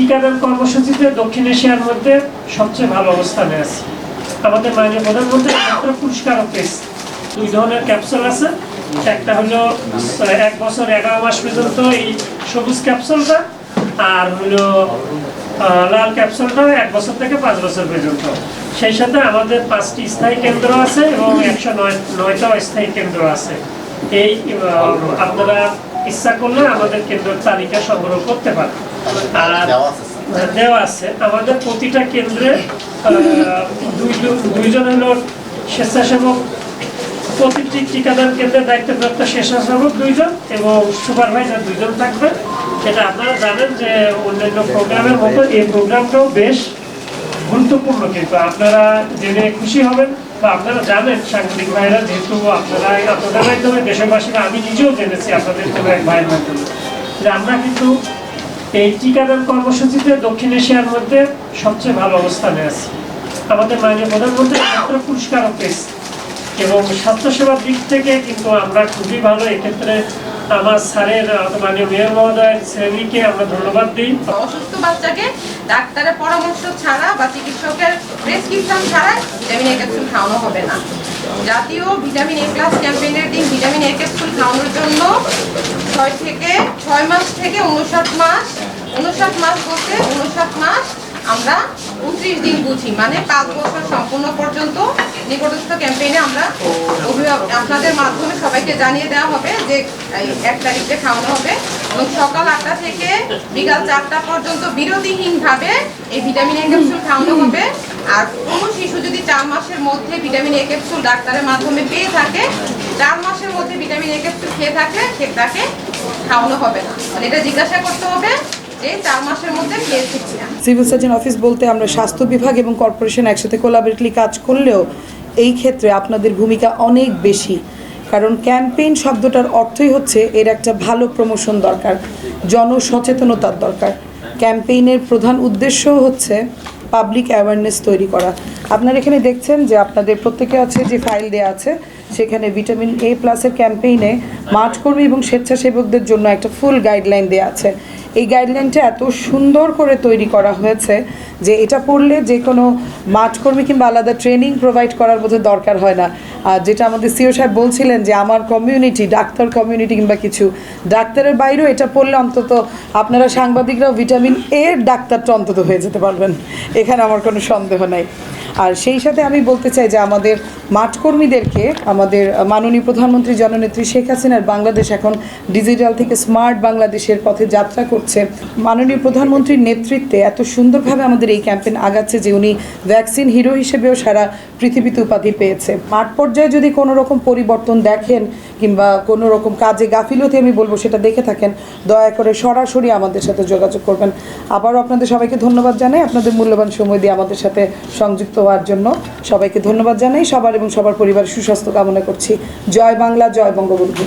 টিকাদান কর্মসূচিতে দক্ষিণ এশিয়ার মধ্যে সবচেয়ে ভালো অবস্থানে আছে। আমাদের মাননীয় প্রধানমন্ত্রী মাত্র পুরস্কারও পেয়েছে। দুই ধরনের ক্যাপসুল আছে। একটা হলো এক বছর এগারো মাস পর্যন্ত এই সবুজ ক্যাপসুলটা, আর হলো লাল ক্যাপসুলটা এক বছর থেকে পাঁচ বছর পর্যন্ত। সেই সাথে আমাদের পাঁচটি স্থায়ী কেন্দ্র আছে এবং একশো নয় নয়টা স্থায়ী কেন্দ্র আছে। এই আপনারা ইচ্ছা করলে আমাদের কেন্দ্রের তালিকা সংগ্রহ করতে পারে। আর দেওয়া আছে আমাদের প্রতিটা কেন্দ্রে দুইজন- হলো স্বেচ্ছাসেবক প্রতিটি টিকাদান কেন্দ্রের দায়িত্বপ্রাপ্ত স্বেচ্ছাসেবক দুইজন এবং সুপারভাইজার দুইজন থাকবে। এটা আপনারা জানেন যে অন্যান্য প্রোগ্রামের মতো এই প্রোগ্রামটাও বেশ গুরুত্বপূর্ণ। কিন্তু আপনারা জেনে খুশি হবেন আপনারা জানেন, সাংবাদিক ভাইরা, যেহেতু আপনারা আপনাদের মাধ্যমে দেশবাসীরা আমি নিজেও জেনেছি, আপনাদের কোনো এক ভাইয়ের মাধ্যমে। যে আমরা কিন্তু এই টিকাদান কর্মসূচিতে দক্ষিণ এশিয়ার মধ্যে সবচেয়ে ভালো অবস্থানে আছি। আমাদের মাননীয় প্রধানমন্ত্রী মাত্র পুরস্কারও পেয়েছে। এবং স্বাস্থ্যসেবার দিক থেকে কিন্তু আমরা খুবই ভালো। এক্ষেত্রে আমার স্যারের মাননীয় মেয়র মহোদয় শ্রেণীকে আমরা ধন্যবাদ দিই। অসুস্থ বাচ্চাকে ডাক্তারের পরামর্শ ছাড়া বা চিকিৎসকের প্রেসক্রিপশন ছাড়া ভিটামিন এ ক্যাপসুল খাওয়ানো হবে না। জাতীয় ভিটামিন এ প্লাস ক্যাম্পেইনের দিন ভিটামিন এ ক্যাপসুল খাওয়ানোর জন্য ছয় থেকে ছয় মাস থেকে উনষাট মাস উনষাট মাস বলতে উনষাট মাস আমরা উনত্রিশ দিন বুঝি। মানে পাঁচ বছর সম্পূর্ণ পর্যন্ত নিকটস্থ ক্যাম্পেইনে আমরা অভিভাবক আপনাদের মাধ্যমে সবাইকে জানিয়ে দেওয়া হবে যে এক তারিখে খাওয়ানো হবে। এবং সকাল আটটা থেকে বিকাল চারটা পর্যন্ত বিরতিহীনভাবে এই ভিটামিন এ ক্যাপসুল খাওয়ানো হবে। আর কোনো শিশু যদি চার মাসের মধ্যে ভিটামিন এ ক্যাপসুল ডাক্তারের মাধ্যমে পেয়ে থাকে, চার মাসের মধ্যে ভিটামিন এ ক্যাপসুল খেয়ে থাকে, সে তাকে খাওয়ানো হবে না। মানে এটা জিজ্ঞাসা করতে হবে সিভিল সার্জন অফিস বলতে আমরা স্বাস্থ্য বিভাগ এবং কর্পোরেশন একসাথে কোলাবরেটলি কাজ করলেও এই ক্ষেত্রে আপনাদের ভূমিকা অনেক বেশি। কারণ ক্যাম্পেইন শব্দটার অর্থই হচ্ছে এর একটা ভালো প্রমোশন দরকার, জনসচেতনতার দরকার। ক্যাম্পেইনের প্রধান উদ্দেশ্য হচ্ছে পাবলিক অ্যাওয়ারনেস তৈরি করা। আপনারা এখানে দেখছেন যে আপনাদের প্রত্যেকে আছে যে ফাইল দেওয়া আছে, সেখানে ভিটামিন এ প্লাসের ক্যাম্পেইনে মাঠকর্মী এবং স্বেচ্ছাসেবকদের জন্য একটা ফুল গাইডলাইন দেওয়া আছে। এই গাইডলাইনটা এত সুন্দর করে তৈরি করা হয়েছে যে এটা পড়লে যে কোনো মাঠকর্মী কিংবা আলাদা ট্রেনিং প্রোভাইড করার বোধহয় দরকার হয় না। আর যেটা আমাদের সিও সাহেব বলছিলেন যে, আমার কমিউনিটি ডাক্তার কমিউনিটি কিংবা কিছু ডাক্তারের বাইরেও এটা পড়লে অন্তত আপনারা সাংবাদিকরাও ভিটামিন এর ডাক্তারটা অন্তত হয়ে যেতে পারবেন। এখানে আমার কোনো সন্দেহ নাই। আর সেই সাথে আমি বলতে চাই যে আমাদের মাঠকর্মীদেরকে, আমাদের মাননীয় প্রধানমন্ত্রী জননেত্রী শেখ হাসিনার বাংলাদেশ এখন ডিজিটাল থেকে স্মার্ট বাংলাদেশের পথে যাত্রা করছে। মাননীয় প্রধানমন্ত্রীর নেতৃত্বে এত সুন্দরভাবে আমাদের এই ক্যাম্পেইন আগাচ্ছে যে উনি ভ্যাকসিন হিরো হিসেবেও সারা পৃথিবীতে উপাধি পেয়েছে। মাঠ পর্যায়ে যদি কোনো রকম পরিবর্তন দেখেন কিংবা কোনো রকম কাজে গাফিলতি আমি বলব সেটা দেখে থাকেন, দয়া করে সরাসরি আমাদের সাথে যোগাযোগ করবেন। আবারও আপনাদের সবাইকে ধন্যবাদ জানাই। আপনাদের মূল্যবান সময় দিয়ে আমাদের সাথে সংযুক্ত হওয়ার জন্য সবাইকে ধন্যবাদ জানাই। সবার এবং সবার পরিবার সুস্বাস্থ্য কামনা করছি। জয় বাংলা, জয় বঙ্গবন্ধু।